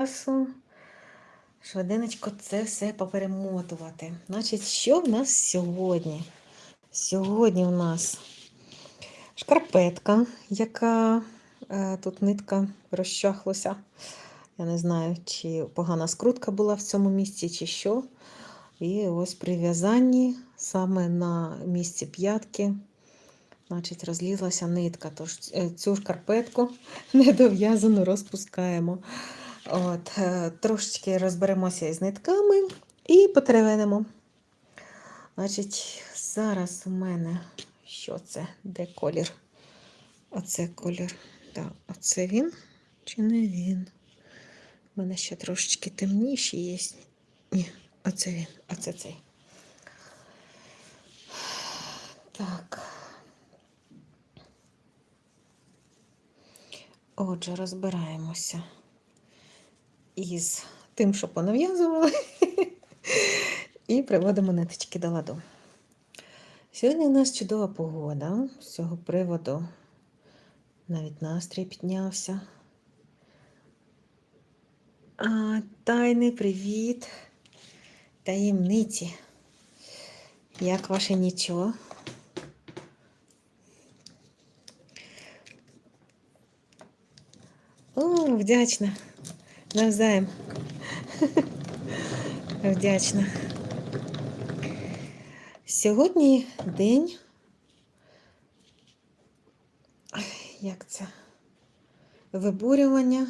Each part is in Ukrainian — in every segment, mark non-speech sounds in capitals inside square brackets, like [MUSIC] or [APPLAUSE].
часу швиденечко це все поперемотувати. Значить, що в нас сьогодні? Сьогодні в нас шкарпетка, яка е, тут нитка розчахлася. Я не знаю, чи погана скрутка була в цьому місці, чи що. І ось при в'язанні саме на місці п'ятки, значить, розлізлася нитка. Тож е, цю шкарпетку [LAUGHS] недов'язану розпускаємо. От, е, Трошечки розберемося із нитками і потеревенимо. Значить, зараз у мене що це? Де колір? Оце колір. Так, оце він чи не він? У мене ще трошечки темніші є. Ні, оце він, оце цей. Так. Отже, розбираємося із тим, що понав'язували, [LAUGHS] і приводимо ниточки до ладу. Сьогодні у нас чудова погода. З цього приводу навіть настрій піднявся. А, Тайний привіт, таємниці. Як ваше нічого? О, вдячна. Навзаєм. Вдячна. Сьогодні день. Як це? Вибурювання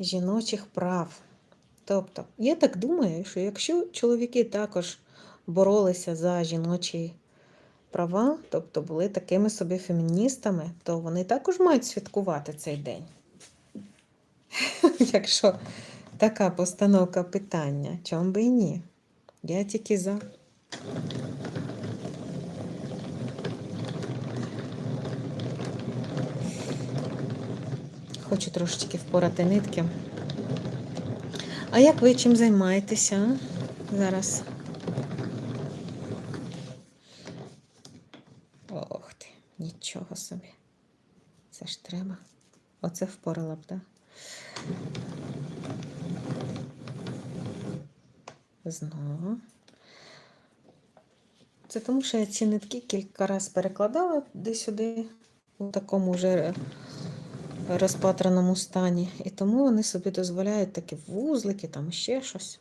жіночих прав. Тобто, я так думаю, що якщо чоловіки також боролися за жіночі права, тобто були такими собі феміністами, то вони також мають святкувати цей день. [LAUGHS] Якщо така постановка питання, чому би і ні? Я тільки за. Хочу трошечки впорати нитки. А як ви чим займаєтеся зараз? Ох ти, нічого собі. Це ж треба. Оце впорала б, так? Знову. Це тому, що я ці нитки кілька разів перекладала десь-сюди, у такому вже розпатраному стані. І тому вони собі дозволяють такі вузлики, там ще щось.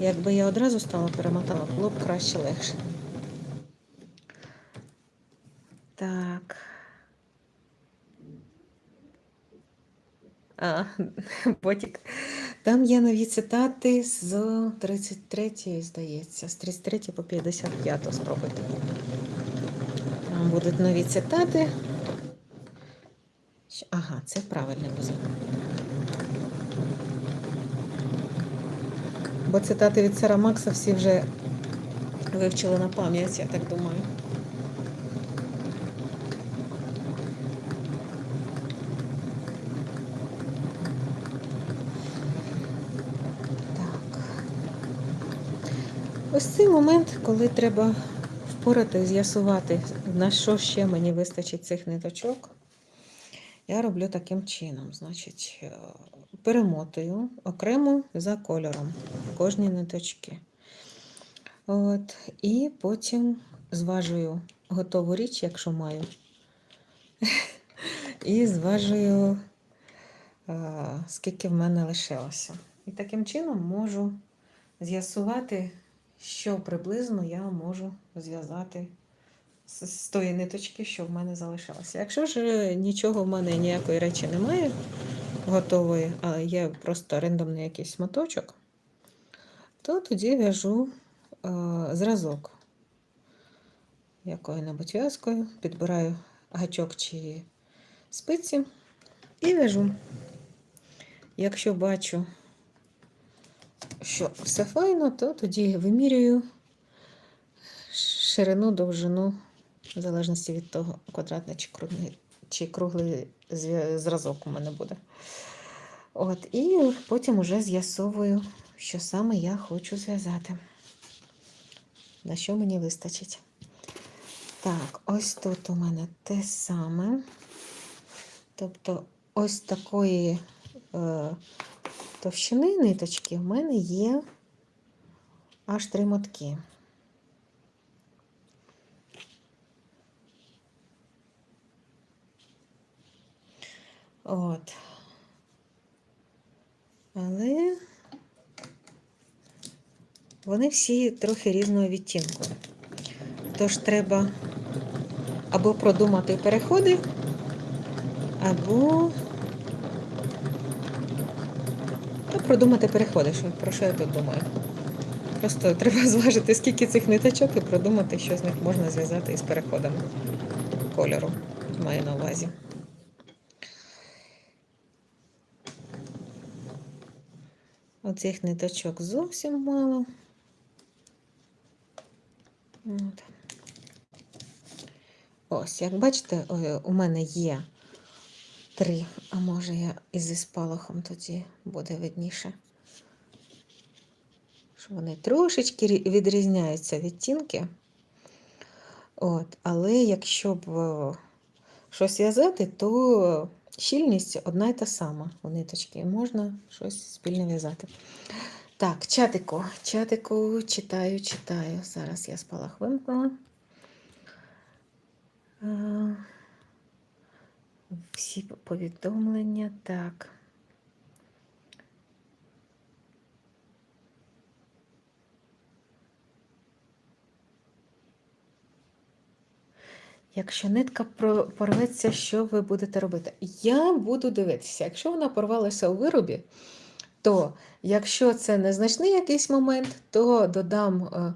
Якби я одразу стала перемотала, було б краще легше. Так. А, [LAUGHS] потік. Там є нові цитати з 33, здається, з 33 по 55 спробуйте. Там будуть нові цитати. Ага, це правильний вузол. Бо цитати від Сара Макса всі вже вивчили на пам'ять, я так думаю. Ось цей момент, коли треба впорати, з'ясувати, на що ще мені вистачить цих ниточок. Я роблю таким чином. Значить, е, перемотую окремо за кольором кожні ниточки. От, І потім зважую готову річ, якщо маю. І зважую, е, скільки в мене лишилося. І таким чином можу з'ясувати, що приблизно я можу зв'язати з тої ниточки, що в мене залишилося. Якщо ж нічого в мене ніякої речі немає готової, а є просто рандомний якийсь моточок, то тоді в'яжу е, зразок якою-небудь в'язкою, підбираю гачок чи спиці і в'яжу. Якщо бачу, що все файно, то тоді вимірюю ширину, довжину в залежності від того, квадратний чи круглий, чи круглий зразок у мене буде. От, і потім уже з'ясовую, що саме я хочу зв'язати. На що мені вистачить. Так, ось тут у мене те саме. Тобто, ось такої е, товщини ниточки, в мене є аж три мотки. От. Але вони всі трохи різного відтінку. Тож треба або продумати переходи, або ну, продумати переходи, що, про що я тут думаю. Просто треба [LAUGHS] зважити, скільки цих ниточок і продумати, що з них можна зв'язати із переходами кольору. Маю на увазі. Оцих ниточок зовсім мало. От. Ось, як бачите, е, у мене є три, а може я і зі спалахом тоді буде видніше. Що вони трошечки відрізняються відтінки. От, але якщо б е, щось в'язати, то щільність одна й та сама у ниточки. Можна щось спільно в'язати. Так, чатику, чатику, читаю, читаю. Зараз я спалах вимкнула. Всі повідомлення. Так. Якщо нитка порветься, що ви будете робити? Я буду дивитися. Якщо вона порвалася у виробі, то якщо це незначний якийсь момент, то додам е,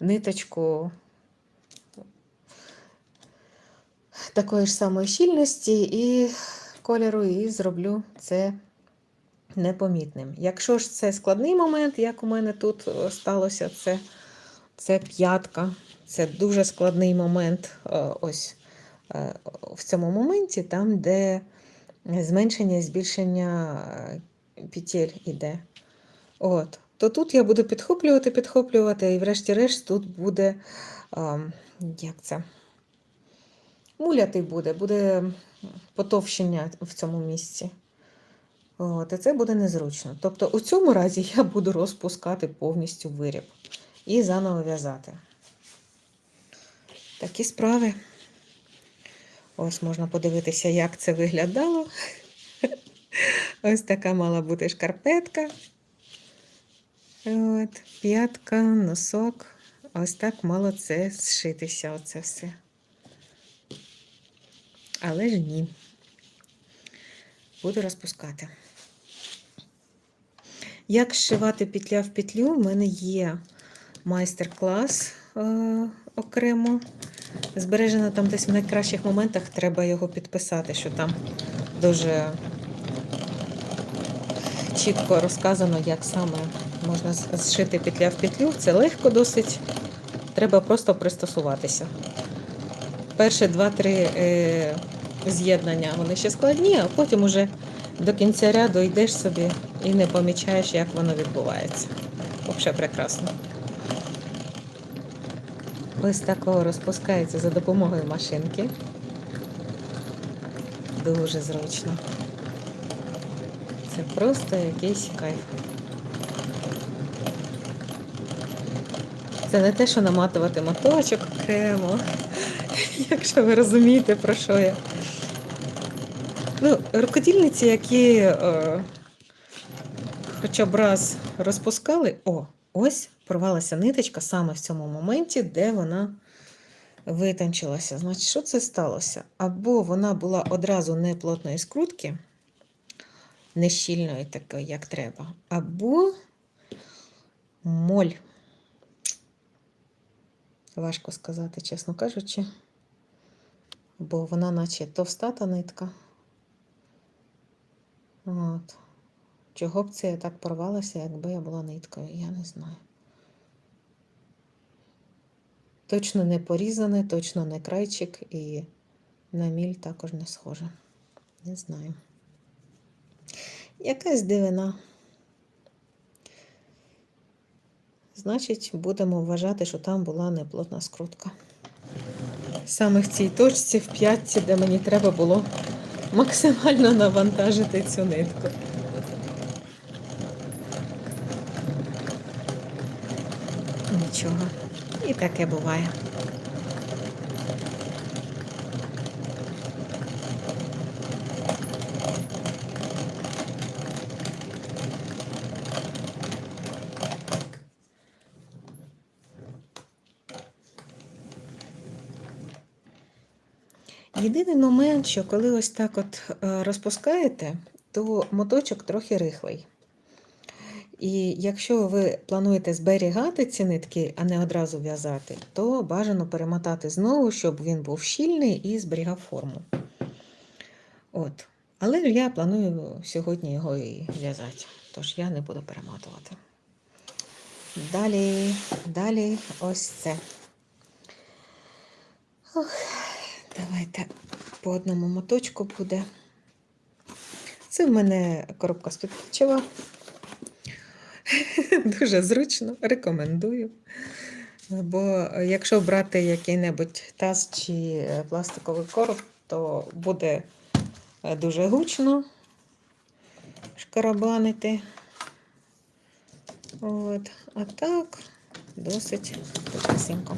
ниточку такої ж самої щільності і кольору, і зроблю це непомітним. Якщо ж це складний момент, як у мене тут е, сталося, це, це п'ятка. Це дуже складний момент е, ось е, в цьому моменті, там, де зменшення і збільшення петель іде. От. То тут я буду підхоплювати, підхоплювати, і врешті-решт тут буде, ем, як це? Мулятий буде, буде потовщення в цьому місці. От, і це буде незручно. Тобто у цьому разі [LAUGHS] я буду розпускати повністю виріб і заново в'язати. Такі справи. Ось можна подивитися, як це виглядало. [LAUGHS] Ось така мала бути шкарпетка. От, п'ятка, носок. Ось так мало це зшитися, оце все. Але ж ні. Буду розпускати. Як зшивати петля в петлю, в мене є майстер-клас е, окремо. Збережено там десь в найкращих моментах, треба його підписати, що там дуже чітко розказано, як саме можна зшити петля в петлю. Це легко досить. Треба просто пристосуватися. Перші два-три е, з'єднання вони ще складні, а потім уже до кінця ряду йдеш собі і не помічаєш, як воно відбувається. Взагалі прекрасно. Ось такого розпускається за допомогою машинки. Дуже зручно. Це просто якийсь кайф. Це не те, що наматувати моточок окремо, [LAUGHS] якщо ви розумієте, про що я. Ну, рукодільниці, які е, хоча б раз розпускали, о, ось порвалася ниточка саме в цьому моменті, де вона витончилася. Значить, що це сталося? Або вона була одразу не плотної скрутки, не щільної такої, як треба, або моль. Важко сказати, чесно кажучи. Бо вона наче товста та нитка. От. Чого б це я так порвалася, якби я була ниткою, я не знаю. Точно не порізане, точно не крайчик і на міль також не схоже. Не знаю. Якась дивина. Значить, будемо вважати, що там була неплотна скрутка. Саме в цій точці, в п'ятці, де мені треба було максимально навантажити цю нитку. Нічого. І таке буває. Єдиний момент, що коли ось так от е, розпускаєте, то моточок трохи рихлий. І якщо ви плануєте зберігати ці нитки, а не одразу в'язати, то бажано перемотати знову, щоб він був щільний і зберігав форму. От. Але я планую сьогодні його і в'язати, тож я не буду перемотувати. Далі, далі ось це. Ох, давайте по одному моточку буде. Це в мене коробка з-під. [LAUGHS] Дуже зручно, рекомендую. Бо якщо брати який-небудь таз чи пластиковий короб, то буде е, дуже гучно шкарабанити. От. А так досить тихесенько.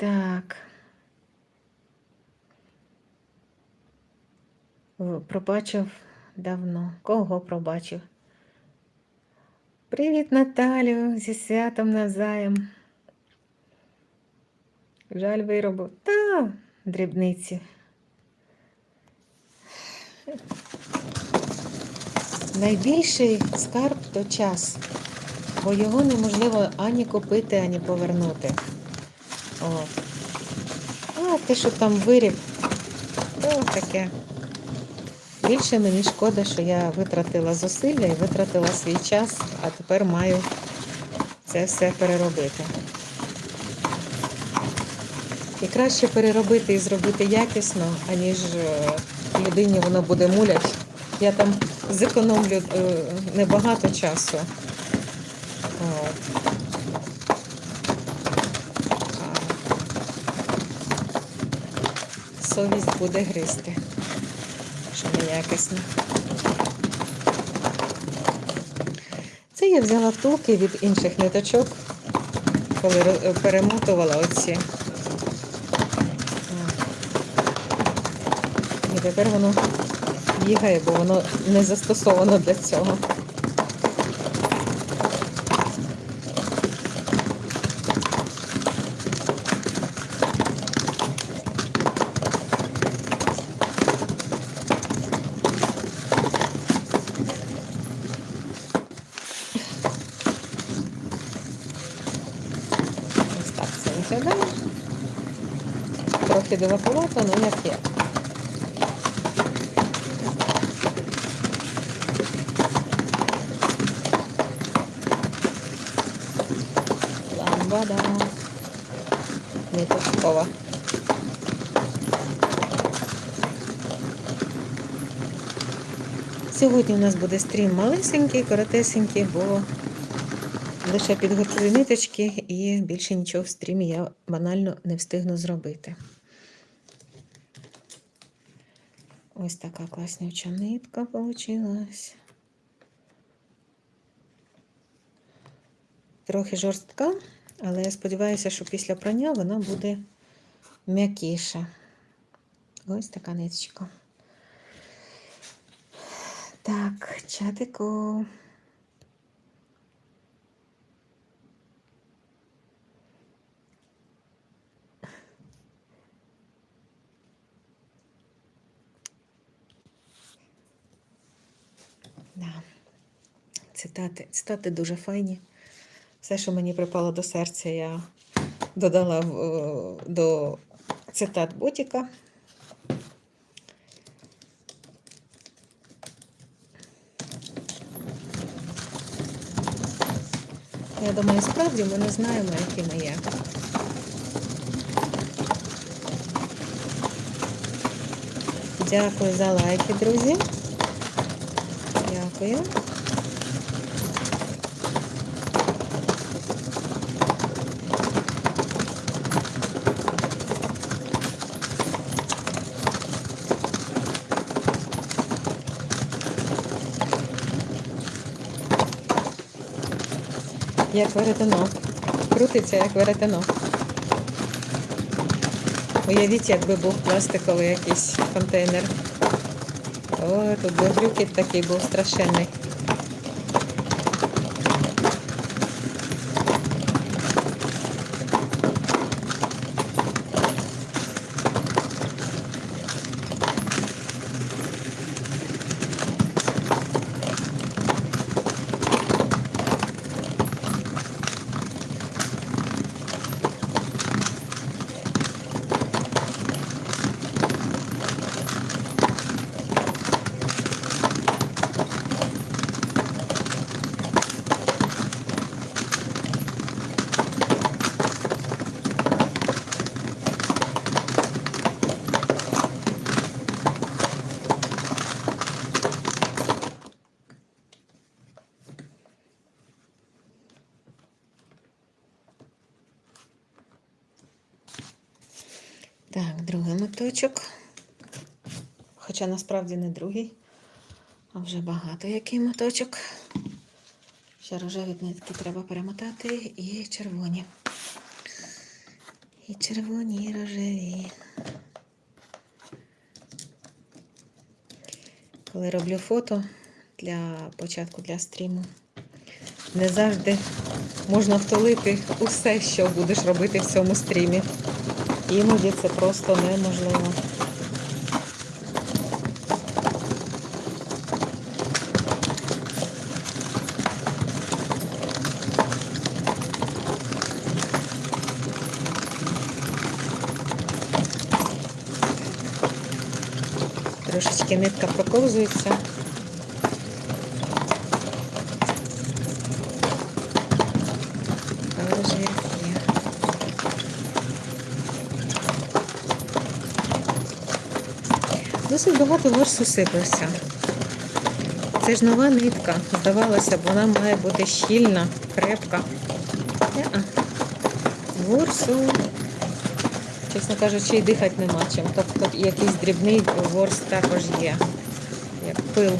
Так. Пробачив давно. Кого пробачив? Привіт, Наталю, зі святом навзаєм. Жаль виробу. Та, дрібниці. Найбільший скарб то час, бо його неможливо ані купити, ані повернути. От. А те, що там виріб, то таке. Більше мені шкода, що я витратила зусилля і витратила свій час, а тепер маю це все переробити. І краще переробити і зробити якісно, аніж е, людині воно буде мулять. Я там зекономлю е, небагато часу. От. Совість буде гризти, що неякісно. Це я взяла втулки від інших ниточок, коли перемотувала оці. І тепер воно бігає, бо воно не застосовано для цього. Ось так це виглядає. Трохи дивакувато, але як є. Ламбада. Ниточкова. Сьогодні у нас буде стрім малесенький, коротесенький, бо лише підготую ниточки і більше нічого в стрімі я банально не встигну зробити. Ось така класнюча нитка вийшла. Трохи жорстка, але я сподіваюся, що після прання вона буде м'якіша. Ось така ниточка. Так, чатику. Да. Цитати, цитати дуже файні. Все, що мені припало до серця, я додала е, до цитат Ботіка. Я думаю, справді ми не знаємо, які ми є. Дякую за лайки, друзі купив. Як веретено. Крутиться, як веретено. Уявіть, якби був пластиковий якийсь контейнер. О, тут би глюкіт такий був страшенний. Так, другий моточок. Хоча насправді не другий, а вже багато який моточок. Ще рожеві нитки треба перемотати і червоні. І червоні, і рожеві. Коли роблю фото для початку для стріму, не завжди можна втолити усе, що будеш робити в цьому стрімі. Іноді це просто неможливо. Трошечки нитка проковзується. Досить багато ворсу сипався. Це ж нова нитка. Здавалося б, вона має бути щільна, крепка. Ворсу, чесно кажучи, і дихати нема чим. Тобто якийсь дрібний ворс також є, як пил.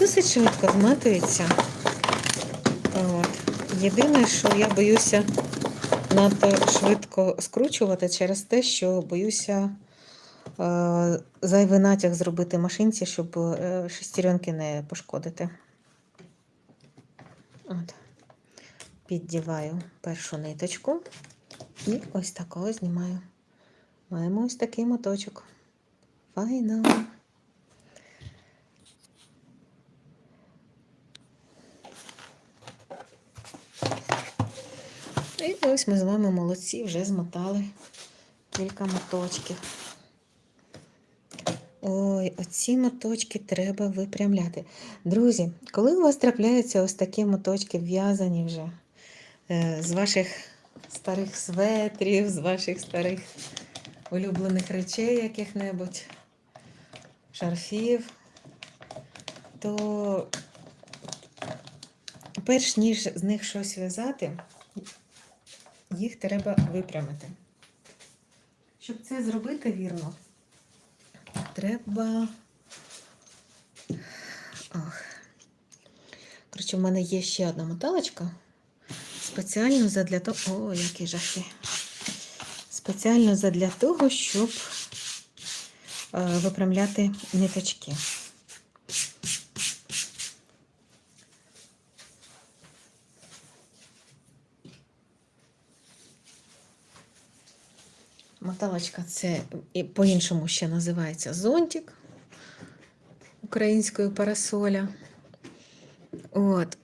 Досить швидко зматується. От. Єдине, що я боюся надто швидко скручувати через те, що боюся е, зайвий натяг зробити машинці, щоб е, шестеренки не пошкодити. От. Піддіваю першу ниточку і ось такого знімаю. Маємо ось такий моточок. Файно. Ось ми з вами молодці, вже змотали кілька моточків. Ой, оці моточки треба випрямляти. Друзі, коли у вас трапляються ось такі моточки в'язані вже е, з ваших старих светрів, з ваших старих улюблених речей яких-небудь, шарфів, то перш ніж з них щось в'язати, їх треба випрямити. Щоб це зробити вірно, треба. Ох. Коротше, в мене є ще одна моталочка. Спеціально задля того. О, які жахи. Спеціально задля того, щоб е, випрямляти ниточки. Моталочка це по-іншому ще називається зонтик українською парасоля. От.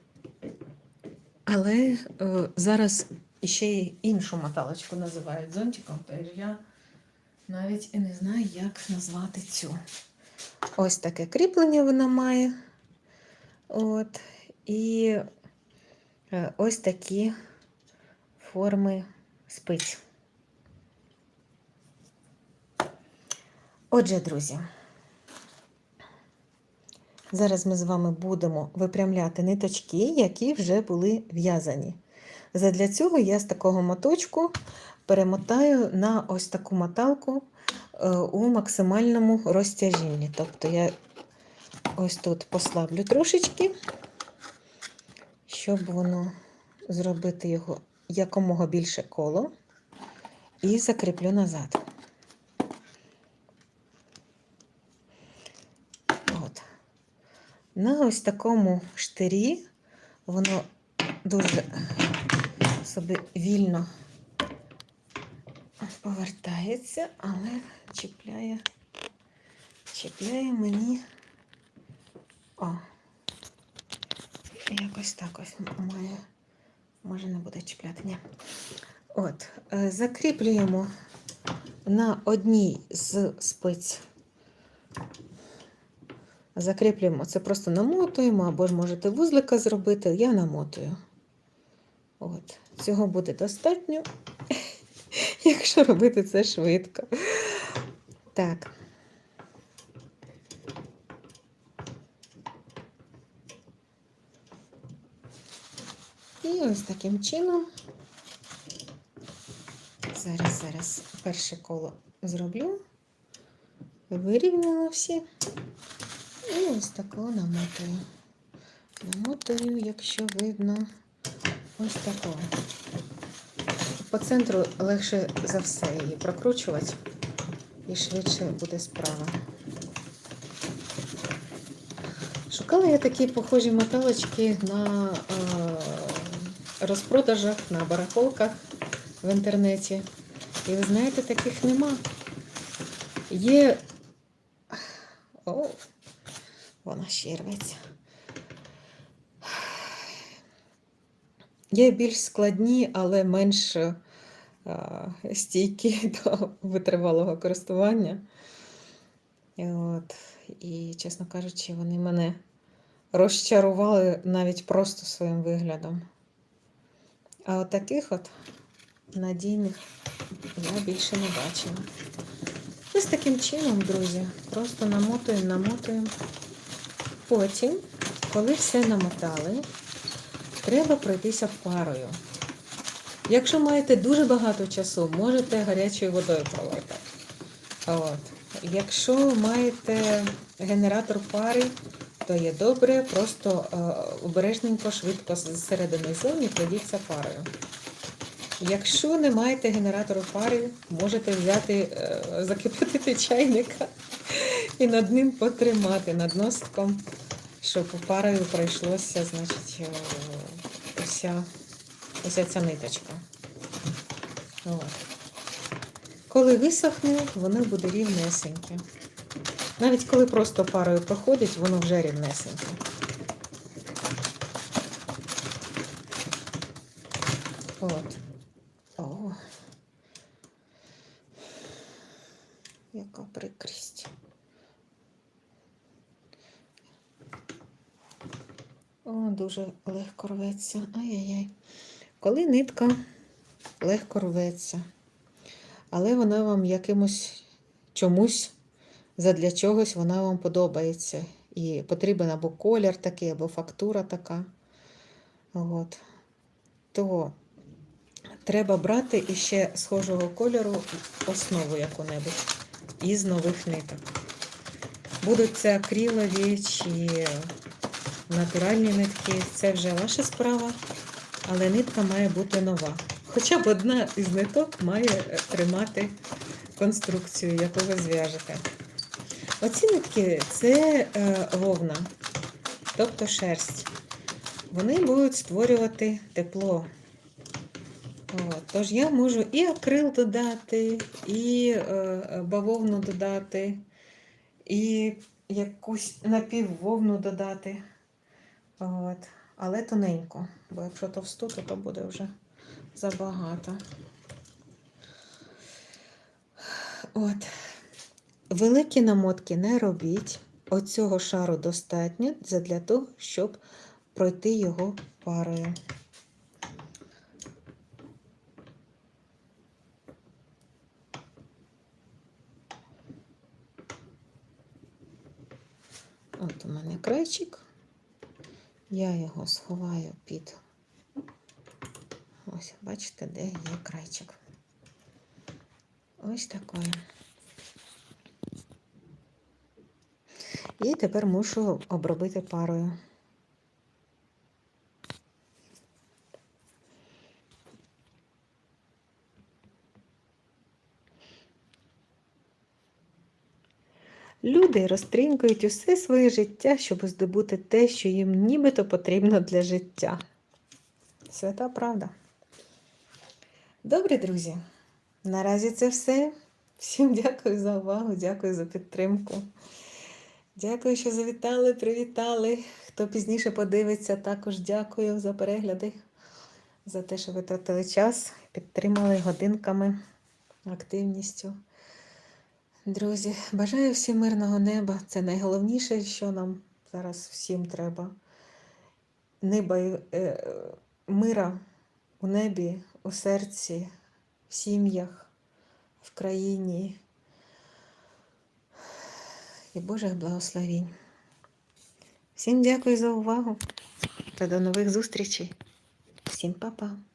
Але е, зараз ще й іншу моталочку називають зонтиком, тож я навіть і не знаю, як назвати цю. Ось таке кріплення вона має. От. І е, ось такі форми спиць. Отже, друзі, зараз ми з вами будемо випрямляти ниточки, які вже були в'язані. Задля цього я з такого моточку перемотаю на ось таку моталку е, у максимальному розтяжінні. Тобто я ось тут послаблю трошечки, щоб воно зробити його якомога більше коло і закріплю назад. От. На ось такому штирі воно дуже собі вільно повертається, але чіпляє, чіпляє мені. О, якось так ось має. Може не буде чіпляти, ні. От, е, закріплюємо на одній з спиць. Закріплюємо, це просто намотуємо, або ж можете вузлика зробити, я намотую. От, цього буде достатньо, [LAUGHS] якщо робити це швидко. Так. І ось таким чином. Зараз, зараз перше коло зроблю. Вирівняла всі. І ось такого намотую. Намотую, якщо видно, ось такого. По центру легше за все її прокручувати і швидше буде справа. Шукала я такі похожі моталочки на е, розпродажах, на барахолках в інтернеті. І ви знаєте, таких нема. Є. О, вона ще рветься. Є більш складні, але менш е, стійкі [LAUGHS] до витривалого користування. От. І, чесно кажучи, вони мене розчарували навіть просто своїм виглядом. А от таких от надійних я більше не бачила. Ось таким чином, друзі, просто намотуємо, намотуємо. Потім, коли все намотали, треба пройтися парою. Якщо маєте дуже багато часу, можете гарячою водою пролити. От. Якщо маєте генератор пари, то є добре, просто е, обережненько, швидко з середини зовні пройдіться парою. Якщо не маєте генератору пари, можете взяти, е, закипятити чайника і над ним потримати над носком, щоб парою пройшлося, значить, е, уся, уся ця ниточка. От. Коли висохне, воно буде рівнесеньке. Навіть коли просто парою проходить, воно вже рівнесеньке. От. О. Яка прикрість. О, дуже легко рветься. Ай-яй-яй. Коли нитка легко рветься, але вона вам якимось чомусь, задля чогось вона вам подобається. І потрібен або колір такий, або фактура така. От. То треба брати іще схожого кольору основу яку-небудь із нових ниток. Будуть це акрилові чи натуральні нитки, це вже ваша справа, але нитка має бути нова. Хоча б одна із ниток має тримати конструкцію, яку ви зв'яжете. Оці нитки це е, вовна, тобто шерсть. Вони будуть створювати тепло. От, тож я можу і акрил додати, і е, бавовну додати, і якусь напіввовну додати. От, але тоненько, бо якщо товсту, то то буде вже забагато. От. Великі намотки не робіть. Оцього шару достатньо для того, щоб пройти його парою. От у мене крайчик. Я його сховаю під. Ось, бачите, де є крайчик. Ось такої. І тепер мушу обробити парою. Люди розтринкують усе своє життя, щоб здобути те, що їм нібито потрібно для життя. Свята правда. Добре, друзі. Наразі це все. Всім [LAUGHS] дякую за увагу, дякую за підтримку. Дякую, що завітали, привітали. Хто пізніше подивиться, також дякую за перегляди, за те, що ви тратили час, підтримали годинками, активністю. Друзі, бажаю всім мирного неба. Це найголовніше, що нам зараз всім треба. Неба, е, мира у небі, у серці, в сім'ях, в країні і Божих благословінь. Всім дякую за увагу та до нових зустрічей. Всім па-па.